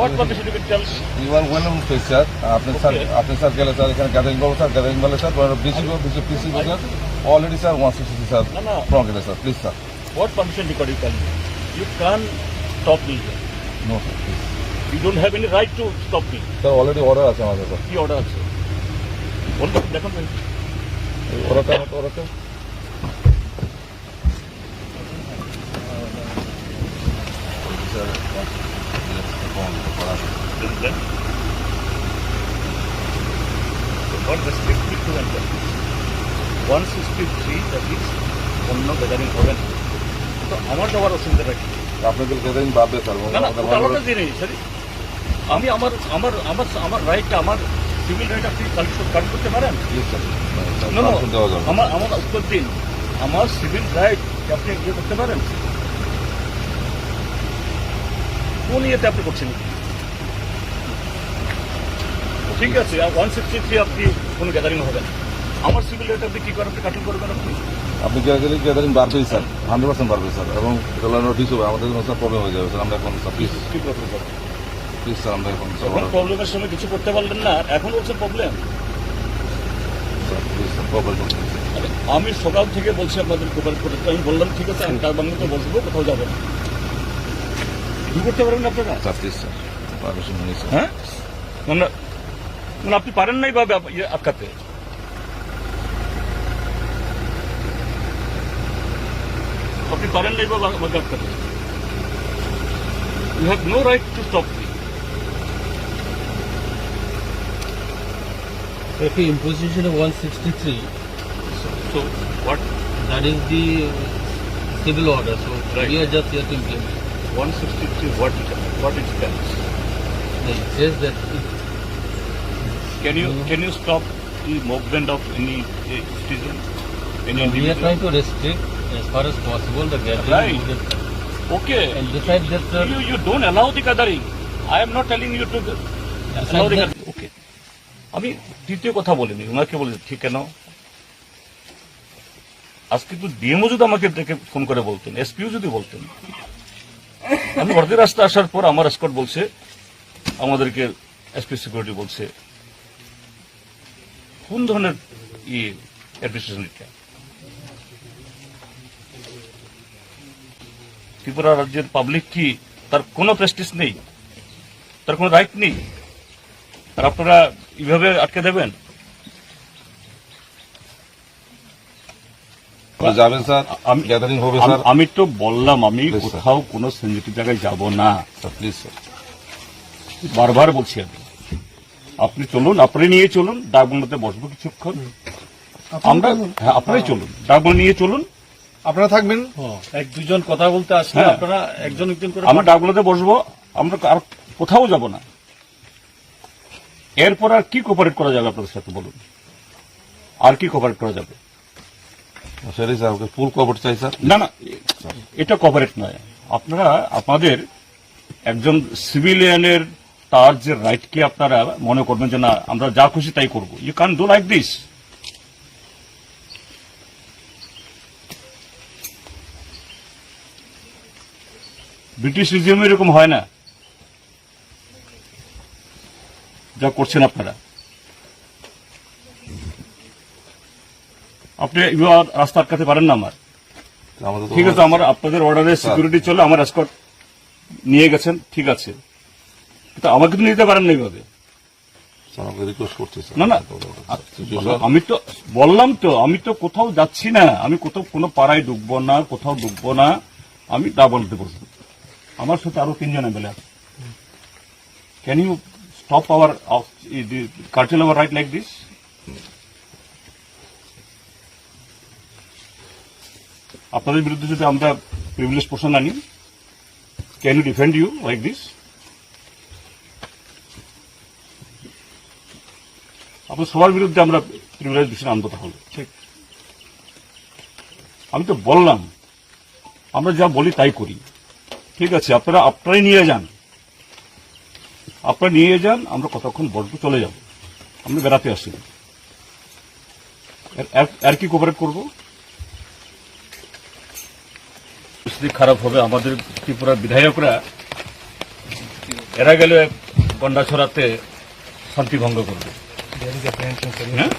What permission you can tell? You are sir. আপনি sir. আপনি sir গেলে sir এখানে গ্যাদারিং করব স্যার গ্যাদারিং বলে sir BC BC PC sir already sir one sixty sir No, no. From গেলে sir please sir What permission you tell me? You can't stop me please You don't have any right to stop me. Sir already order আছে আমাদের sir কি order আছে বলুন দেখুন অর্ডারটা অর্ডারটা What restrict me to enter? One sixty three that is অন্য gathering হবে না তো আমার যাওয়ার অসুবিধাটা কি আপনাদের গ্যাদারিং না সরি আমি আমার আমার আমার আমার রাইটটা আমার সিভিল রাইট আপনি কাজ করতে পারেন আমার আমার উত্তর দিন আমার সিভিল রাইট আপনি করতে পারেন কোন ইয়েতে আপনি করছেন? ঠিক আছে ওয়ান সিক্সটি থ্রি আপনি কোনো গ্যাদারিং হবে আমার সিভিল রাইট আপনি কি করেন আপনি কাটিং করবেন আপনি? আপনি গ্যাদারিং গ্যাদারিং বাড়বেই স্যার? হান্ড্রেড পার্সেন্ট বাড়বে স্যার এবং এটা নোটিশ হবে। আমাদের কোনো স্যার প্রবলেম হয়ে যাবে স্যার আমরা এখন স্যার প্লিজ কি প্রবলেম হবে প্লিজ স্যার আমরা এখন স্যার প্রবলেমের সময় কিছু করতে পারলেন না আর এখন হচ্ছে প্রবলেম স্যার প্রবলেম আমি সকাল থেকে বলছি আপনাদের কোপারেট করতে আমি বললাম ঠিক আছে আমি তার বাংলাতে বসবো কোথাও যাব না। কি করতে পারবেন আপনারা? স্যার স্যার পারমিশন নিয়ে স্যার হ্যাঁ? মানে মানে আপনি পারেন নাই বা ব্যাপ- ইয়ে আটকাতে? আপনি পারেন নাই বা বা- আমাকে আটকাতে? You have no right to stop me the imposition of 163, So, so what? that is the uh, civil order, so Right. we are just here to implement. One sixty three what what it It says that it, Can you can you stop the movement of any uh, citizen? Any no, we are trying to restrict as far as possible the gathering. Right. movement. Okay. And besides that, sir, You you don't allow the gathering. I am not telling you to allow the gathering. Okay. আমি দ্বিতীয় কথা বলিনি ওনাকে বলি ঠিক কেন আজকে তো ডিএমও যদি আমাকে ডেকে ফোন করে বলতেন এসপিও যদি বলতেন আমি অর্ধেক রাস্তা আসার পর আমার স্কট বলছে, আমাদেরকে এসপি সিকিউরিটি বলছে, কোন ধরনের ই অ্যাডমিনিস্ট্রেশন এটা? ত্রিপুরা রাজ্যের পাবলিক কি তার কোনো প্রেস্টিস নেই? তার কোনো রাইট নেই? আর আপনারা এইভাবে আটকে দেবেন? যাবেন স্যার? আমি- গ্যাদারিং হবে স্যার? আমি তো বললাম আমি কোথাও কোনো সেন্সিটিভ জায়গায় যাব না। স্যার প্লিজ স্যার বারবার বলছি আমি। আপনি চলুন আপনি নিয়ে চলুন ডাকবন্ধাতে বসবো কিছুক্ষণ। আমরা হ্যাঁ আপনারাই চলুন ডাকবন্ধ নিয়ে চলুন। আপনারা থাকবেন? এক দুজন কথা বলতে আসলে হ্যাঁ। আপনারা একজন একজন করে আমরা ডাকগুলোতে বসবো আমরা আর কোথাও যাব না। এরপর আর কি কোপারেট করা যাবে আপনাদের সাথে বলুন? আর কি কোপারেট করা যাবে? সেটাই স্যার ফুল কভার চাই স্যার না না, এটা কোপারেট নয়। আপনারা, আপনাদের একজন সিভিলিয়ানের তার যে রাইটকে আপনারা মনে করবেন যে, না, আমরা যা খুশি তাই করব। You can do like this British রিজিয়ামে এরকম হয় না। যা করছেন আপনারা। আপনি এবার রাস্তা আটকাতে পারেন না আমার। ঠিক আছে আমার আপনাদের অর্ডারে সিকিউরিটি চলে আমার এসকট নিয়ে গেছেন ঠিক আছে। কিন্তু আমাকে তো নিতে পারেন না এইভাবে না না আমি তো বললাম তো আমি তো কোথাও যাচ্ছি না। আমি কোথাও কোনো পাড়ায় ঢুকবো না কোথাও ঢুকবো না। আমি ডাবলতে বসবো আমার সাথে আরও তিনজন এমএলএ আছে। Can you stop our cartel our right like this আপনাদের বিরুদ্ধে যদি আমরা প্রিভিলেজ পোর্শন আনি can you defend you like this আপনার সবার বিরুদ্ধে আমরা প্রিভিলেজ বিষয় আনব তাহলে, ঠিক? আমি তো বললাম, আমরা যা বলি তাই করি, ঠিক আছে? আপনারা, আপনারাই নিয়ে যান। আপনারা নিয়ে যান, আমরা কতক্ষণ বসবো চলে যাব। আমরা বেড়াতে আসি। আর কি কোপারেট করব? পরিস্থিতি খারাপ হবে আমাদের ত্রিপুরার বিধায়করা এরা গেলে গন্ডা ছড়াতে শান্তি ভঙ্গ করবে। হ্যাঁ?